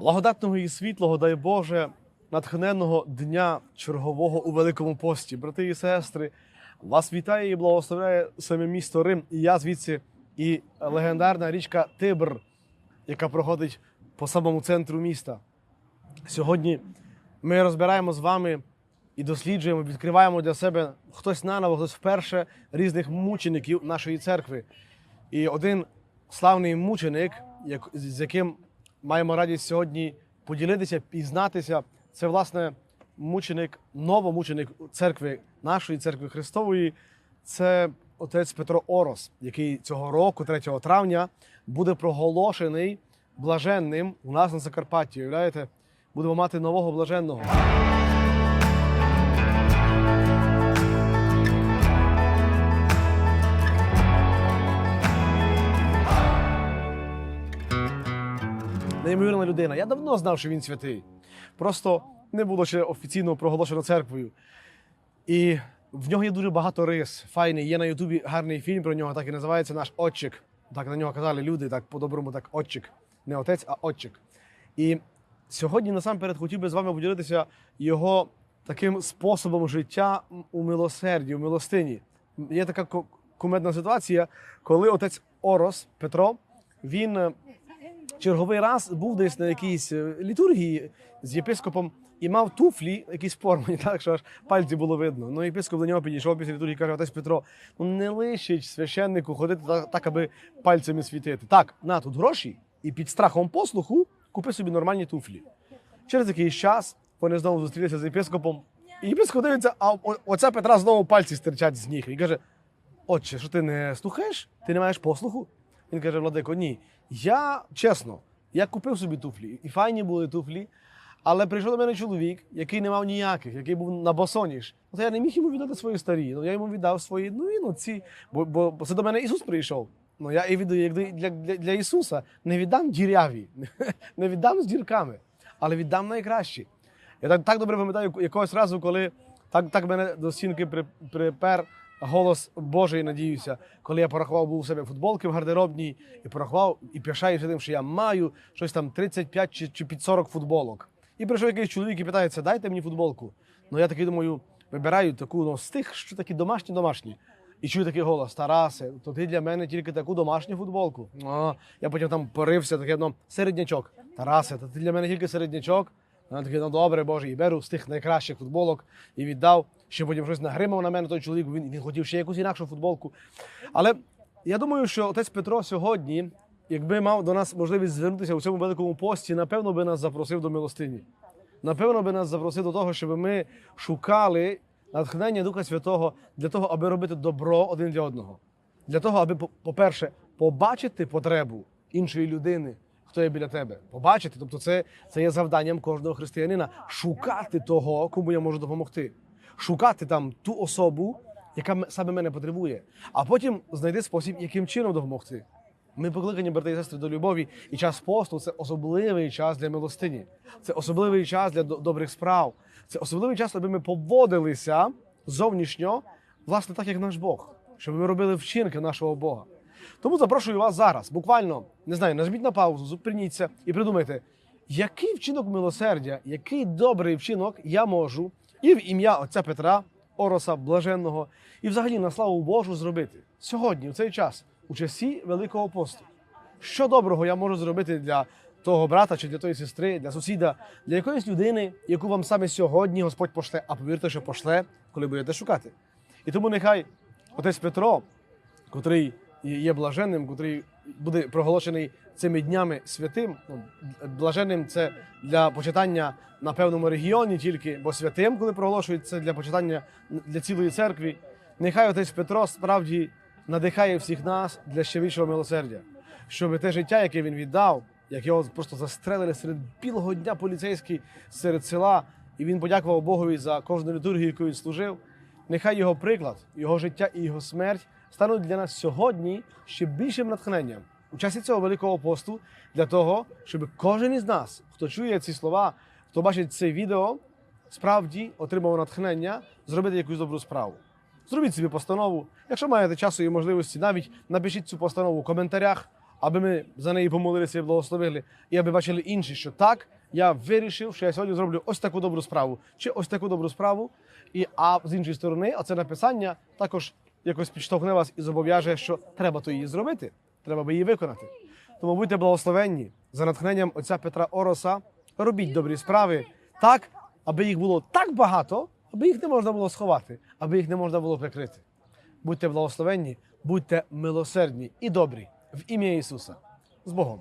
Благодатного і світлого, дай Боже, натхненного дня чергового у Великому пості. Брати і сестри, вас вітає і благословляє саме місто Рим. І я звідси, і легендарна річка Тибр, яка проходить по самому центру міста. Сьогодні ми розбираємо з вами і досліджуємо, відкриваємо для себе хтось наново, хтось вперше різних мучеників нашої церкви. І один славний мученик, з яким маємо радість сьогодні поділитися, пізнатися, це власне мученик, новомученик церкви нашої церкви Христової. Це отець Петро Орос, який цього року, 3 травня, буде проголошений блаженним у нас на Закарпатті. Уявляєте, будемо мати нового блаженного. Неймовірна людина. Я давно знав, що він святий. Просто не було ще офіційно проголошено церквою. І в нього є дуже багато рис. Файний. Є на Ютубі гарний фільм про нього, так і називається Наш отчик. Так на нього казали люди, так по-доброму, так отчик. Не отець, а отчик. І сьогодні насамперед хотів би з вами поділитися його таким способом життя у милосерді, у милостині. Є така кумедна ситуація, коли отець Орос Петро він е, черговий раз був десь на якійсь е, літургії з єпископом і мав туфлі, якісь порвані, так що аж пальці було видно. Ну, єпископ до нього підійшов після літургії каже: Отець Петро, ну не лишить священнику ходити так, так, аби пальцями світити. Так, на тут гроші, і під страхом послуху купи собі нормальні туфлі. Через якийсь час вони знову зустрілися з єпископом. І єпископ дивиться, а оця Петра знову пальці стирчать з ніг. І каже: Отче, що ти не слухаєш? Ти не маєш послуху? Він каже: Владико, ні. Я чесно, я купив собі туфлі, і файні були туфлі. Але прийшов до мене чоловік, який не мав ніяких, який був на босоніж. Ну, то я не міг йому віддати свої старі. Ну я йому віддав свої, ну і ну ці. Бо, бо, бо це до мене Ісус прийшов. Ну я і віддаю як для, для, для, Ісуса. Не віддам діряві, не віддам з дірками, але віддам найкращі. Я так, так добре пам'ятаю якогось разу, коли так, так мене до стінки при, припер голос Божий, надіюся, коли я порахував був у себе футболки в гардеробній і порахував і пишаюся тим, що я маю щось там 35 чи, чи під 40 футболок. І прийшов якийсь чоловік і питається, дайте мені футболку. Ну я такий думаю, вибираю таку ну, з тих, що такі домашні, домашні. І чую такий голос: Тарасе, то ти для мене тільки таку домашню футболку. А, я потім там порився, таке ну, середнячок. Тарасе, то ти для мене тільки середнячок. Я такий, ну добре, Боже, і беру з тих найкращих футболок і віддав. Ще потім щось нагримав на мене той чоловік, він, він хотів ще якусь інакшу футболку. Але я думаю, що отець Петро сьогодні, якби мав до нас можливість звернутися у цьому великому пості, напевно би нас запросив до милостині. Напевно би нас запросив до того, щоб ми шукали натхнення Духа Святого для того, аби робити добро один для одного. Для того, аби, по-перше, побачити потребу іншої людини, хто є біля тебе. Побачити. Тобто, це, це є завданням кожного християнина шукати того, кому я можу допомогти. Шукати там ту особу, яка саме мене потребує, а потім знайти спосіб, яким чином допомогти. Ми покликані, брати і сестри, до любові, і час посту це особливий час для милостині, це особливий час для добрих справ, це особливий час, аби ми поводилися зовнішньо, власне, так як наш Бог, щоб ми робили вчинки нашого Бога. Тому запрошую вас зараз, буквально не знаю, нажміть на паузу, зупиніться і придумайте, який вчинок милосердя, який добрий вчинок я можу і в ім'я отця Петра, Ороса, Блаженного, і взагалі на славу Божу зробити сьогодні, у цей час, у часі Великого посту. Що доброго я можу зробити для того брата чи для тої сестри, для сусіда, для якоїсь людини, яку вам саме сьогодні Господь пошле, а повірте, що пошле, коли будете шукати. І тому нехай отець Петро, котрий є блаженним, котрий буде проголошений цими днями святим. Ну, блаженним це для почитання на певному регіоні тільки, бо святим, коли проголошують, це для почитання для цілої церкви. Нехай отець Петро справді надихає всіх нас для ще більшого милосердя, щоб те життя, яке він віддав, як його просто застрелили серед білого дня поліцейський серед села, і він подякував Богові за кожну літургію, яку він служив. Нехай його приклад, його життя і його смерть стануть для нас сьогодні ще більшим натхненням у часі цього великого посту для того, щоб кожен із нас, хто чує ці слова, хто бачить це відео, справді отримав натхнення зробити якусь добру справу. Зробіть собі постанову. Якщо маєте часу і можливості, навіть напишіть цю постанову у коментарях аби ми за неї помолилися і благословили, і аби бачили інші, що так, я вирішив, що я сьогодні зроблю ось таку добру справу, чи ось таку добру справу. І а з іншої сторони, оце написання також якось підштовхне вас і зобов'яже, що треба то її зробити, треба би її виконати. Тому будьте благословенні за натхненням отця Петра Ороса. Робіть добрі справи так, аби їх було так багато, аби їх не можна було сховати, аби їх не можна було прикрити. Будьте благословенні, будьте милосердні і добрі в ім'я Ісуса. З Богом.